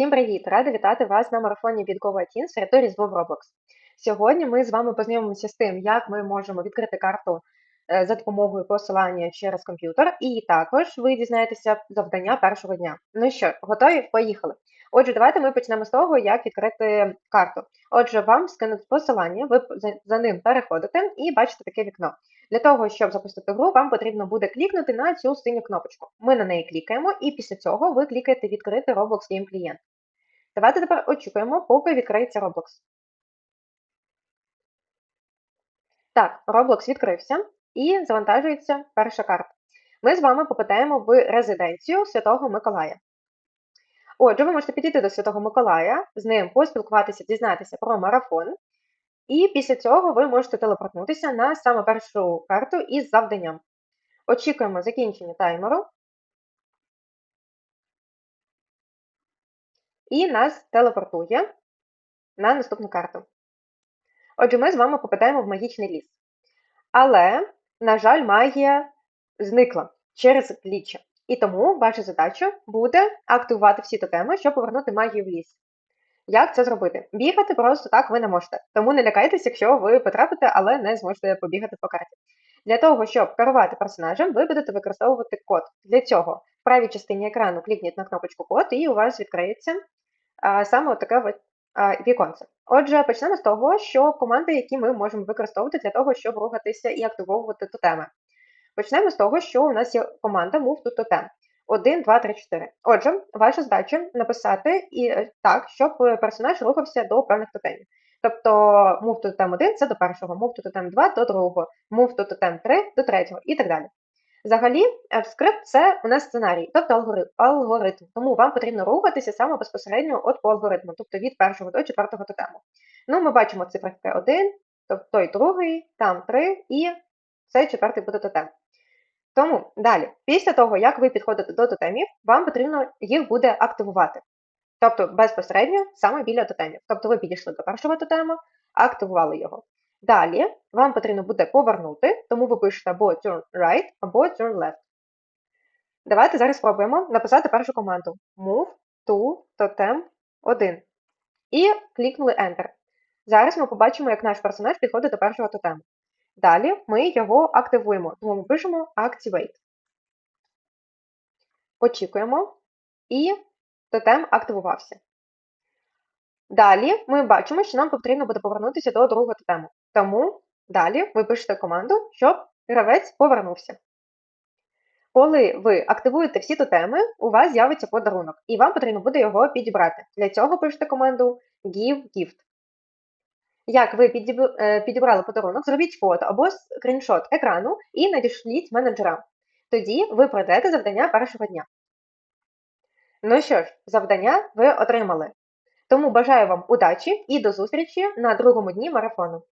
Всім привіт! Рада вітати вас на марафоні від Go Teens території з Roblox. Сьогодні ми з вами познайомимося з тим, як ми можемо відкрити карту за допомогою посилання через комп'ютер, і також ви дізнаєтеся завдання першого дня. Ну що, готові? Поїхали! Отже, давайте ми почнемо з того, як відкрити карту. Отже, вам скинуть посилання, ви за, за ним переходите і бачите таке вікно. Для того, щоб запустити гру, вам потрібно буде клікнути на цю синю кнопочку. Ми на неї клікаємо, і після цього ви клікаєте Відкрити Roblox Game Client. Давайте тепер очікуємо, поки відкриється Roblox. Так, Roblox відкрився і завантажується перша карта. Ми з вами попадаємо в резиденцію Святого Миколая. Отже, ви можете підійти до Святого Миколая, з ним поспілкуватися, дізнатися про марафон. І після цього ви можете телепортнутися на саме першу карту із завданням. Очікуємо закінчення таймеру. І нас телепортує на наступну карту. Отже, ми з вами попадаємо в магічний ліс. Але, на жаль, магія зникла через гліччя. І тому ваша задача буде активувати всі тотеми, щоб повернути магію в ліс. Як це зробити? Бігати просто так ви не можете. Тому не лякайтеся, якщо ви потрапите, але не зможете побігати по карті. Для того, щоб керувати персонажем, ви будете використовувати код. Для цього в правій частині екрану клікніть на кнопочку код, і у вас відкриється а, саме таке віконце. Отже, почнемо з того, що команди, які ми можемо використовувати для того, щоб рухатися і активовувати тотеми. Почнемо з того, що у нас є команда Move to Totem. 1, 2, 3, 4. Отже, ваша задача написати і е, так, щоб персонаж рухався до певних тотемів. Тобто move to totem 1 це до першого, move to totem 2 до другого, move to totem 3 до третього і так далі. Взагалі, е, скрипт це у нас сценарій, тобто алгоритм. Тому вам потрібно рухатися саме безпосередньо от по алгоритму, тобто від першого до четвертого тотему. Ну, ми бачимо циферки 1, тобто той другий, там 3 і цей четвертий буде тотем. Тому далі, після того, як ви підходите до тотемів, вам потрібно їх буде активувати. Тобто безпосередньо саме біля тотемів. Тобто ви підійшли до першого тотему, активували його. Далі вам потрібно буде повернути, тому ви пишете або turn right, або turn left. Давайте зараз спробуємо написати першу команду move to totem 1. І клікнули Enter. Зараз ми побачимо, як наш персонаж підходить до першого тотему. Далі ми його активуємо, тому ми пишемо Activate. Очікуємо, і тотем активувався. Далі ми бачимо, що нам потрібно буде повернутися до другого тотему. Тому далі ви пишете команду, щоб гравець повернувся. Коли ви активуєте всі тотеми, у вас з'явиться подарунок, і вам потрібно буде його підібрати. Для цього пишете команду Give Gift. Як ви е, підібрали подарунок, зробіть фото або скріншот екрану і надішліть менеджера. Тоді ви пройдете завдання першого дня. Ну що ж, завдання ви отримали. Тому бажаю вам удачі і до зустрічі на другому дні марафону.